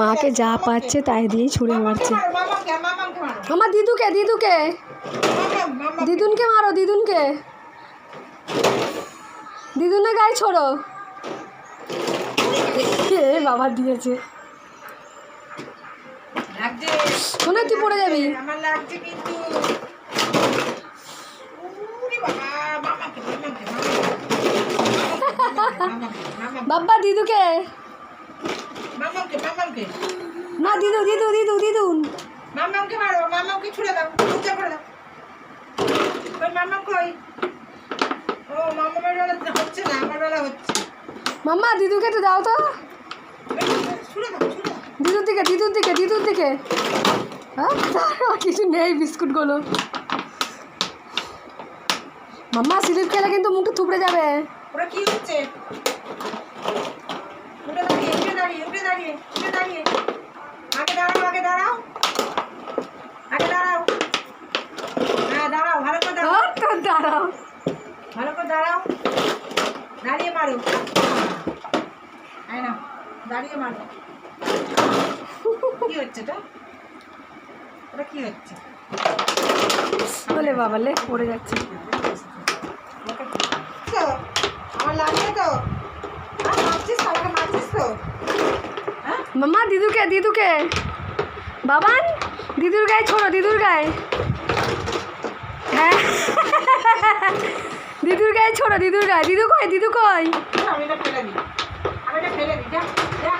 মাকে যা পাচ্ছে তাই দিয়েই ছুঁড়ে মারছে। আমার দিদুকে দিদুকে। দিদুনকে মারো দিদুনকে। দিদুনে গায়ে ছোড়ো। এ বাবা দিয়েছে। শোনা তুই পড়ে যাবি। আমার লাগছে কিন্তু। বাবা দিদুকে। মামাকে মামাকে না দিদু দিদু দিদু দিদুন মামাকে মারো মামাকে ছুড়ে দাও উচ্চা করে দাও ওই মামা কই? ও মামার বেলা হচ্ছে না আমার বেলা হচ্ছে। মাম্মা দিদুকে তো দাও তো। ছুড়ে দাও দিদুর দিকে দিদুর দিকে দিদুর দিকে। হ্যাঁ? কিছু নেই বিস্কুটগুলো। মাম্মা স্লিপ খেলে কিন্তু মুখটা থুবড়ে যাবে। ওরা কি হচ্ছে? দাঁড়িয়ে উঠে দাঁড়িয়ে উঠে দাঁড়িয়ে। আগে দাঁড়াও আগে দাঁড়াও। আগে দাঁড়াও। হ্যাঁ দাঁড়াও ভালো করে দাঁড়াও। দাঁড়াও। ভালো করে দাঁড়াও। দাঁড়িয়ে মারো। এই নাও দাঁড়িয়ে মারো। কি হচ্ছে তো ওটা কি হচ্ছে? বলে বাবা লে পড়ে যাচ্ছে। তো আমার লাগবে তো আর মারছিস তো আমাকে মারছিস তো হ্যাঁ মাম্মা দিদুকে দিদুকে। বাবান, দিদুর গায়ে ছোড়ো, দিদুর গায়ে। হ্যাঁ। দিদুর গায়ে ছোড়ো, দিদুর গায়ে। দিদু কই, দিদু কয়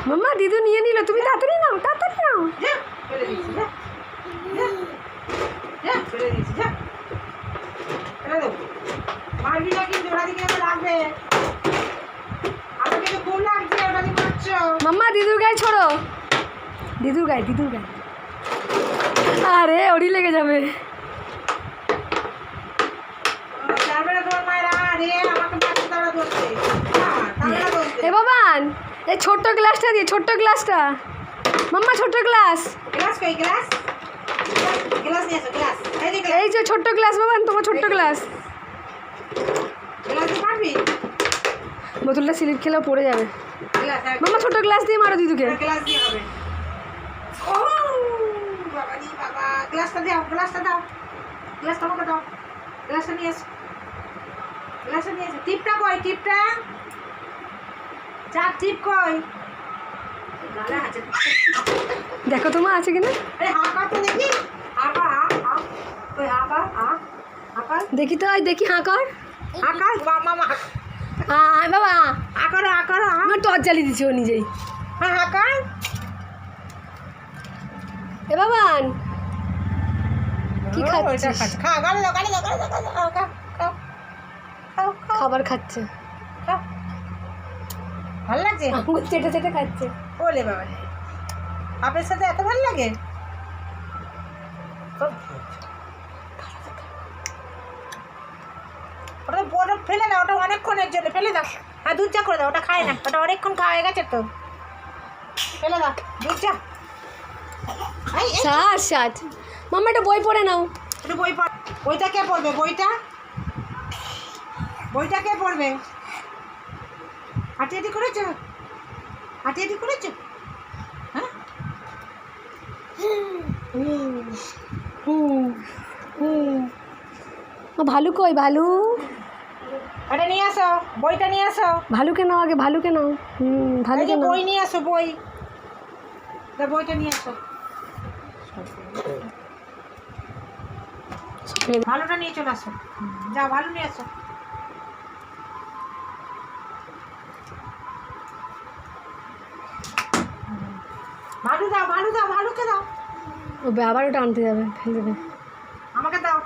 মাম্মা দিদু নিয়ে নিল। তুমি তাড়াতাড়ি নাও তাড়াতাড়ি নাও। কিন্তু লাগবে আমাকে তো খুব লাগছে ওটা দিয়ে মারছো মাম্মা দিদুর গায়ে ছোড়ো। দিদুর গায়ে দিদুর গায়ে। আরে ওড়ি লেগে যাবে। এ বাবান এই ছোট্ট গ্লাসটা দিয়ে ছোট্ট গ্লাসটা। মাম্মা ছোট্ট গ্লাস। এই যে ছোট্ট গ্লাস বাবান তোমার ছোট্ট গ্লাস। বোতলটা স্লিপ খেলেও পড়ে যাবে। হ্যাঁ, মাম্মা গ্লাস দিয়ে মারো দিদুকে গ্লাস দিয়ে হবে। ও বাবা গ্লাসটা দাও গ্লাসটা দাও। গ্লাসটা আমাকে দাও। গ্লাসটা নিয়ে এসো। গ্লাসটা নিয়ে এসো। টিপটা কই টিপটা? চার টিপ কই? দেখো তোমার আছে কিনা? দেখি। তো দেখি হাঁ কর। হাঁকা মামা টর্চ জ্বালিয়ে দিচ্ছে ও নিজেই। হ্যাঁ হাঁকা এ বাবান। কি খাচ্ছিস? খাবার খাচ্ছে। ভালো লাগছে? আঙুল চেটে চেটে খাচ্ছে। বলে বাবা। আপনার সাথে এত ভালো লাগে? ওটা বরফ ফেলে দাও ওটা অনেকক্ষণের জন্য ফেলে দাও। আর দুধ চা করে দাও ওটা খায় না ওটা অনেকক্ষণ খাওয়া হয়ে গেছে তো। ফেলে দাও দুধ চা। ষাট ষাট। একটা বই পড়ে নাও। একটু বই পড় বইটা কে পড়বে বইটা? বইটা কে পড়বে? হাঁটি হাঁটি করেছ? হাঁটি হাঁটি করেছ হ্যাঁ ভালু কই ভালু? ওটা নিয়ে আসো বইটা নিয়ে আসো। ভালুকে নাও আগে ভালুকে নাও। হুম ভালুকে নাও। বই নিয়ে আসো বই। তা বইটা নিয়ে আসো। ভালোটা নিয়ে চলে আসো। যা ভালো নিয়ে আসো। ভালো দাও ভালো দাও ভালোকে দাও। ও আবার ওটা আনতে যাবে ফেলে দেবে। আমাকে দাও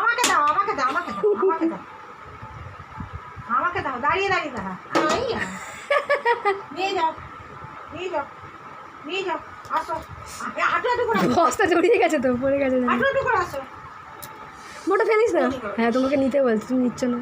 আমাকে দাও আমাকে দাও আমাকে দাও আমাকে দাও। আমাকে দাও দাঁড়িয়ে দাঁড়িয়ে দাঁড়া। নিয়ে যাও নিয়ে যাও নিয়ে যাও আসো। করে বস্তা জড়িয়ে গেছে তো পড়ে গেছে করে আসো। মোটা ফেলিস না? হ্যাঁ তোমাকে নিতে বলছি তুমি নিচ্ছ না।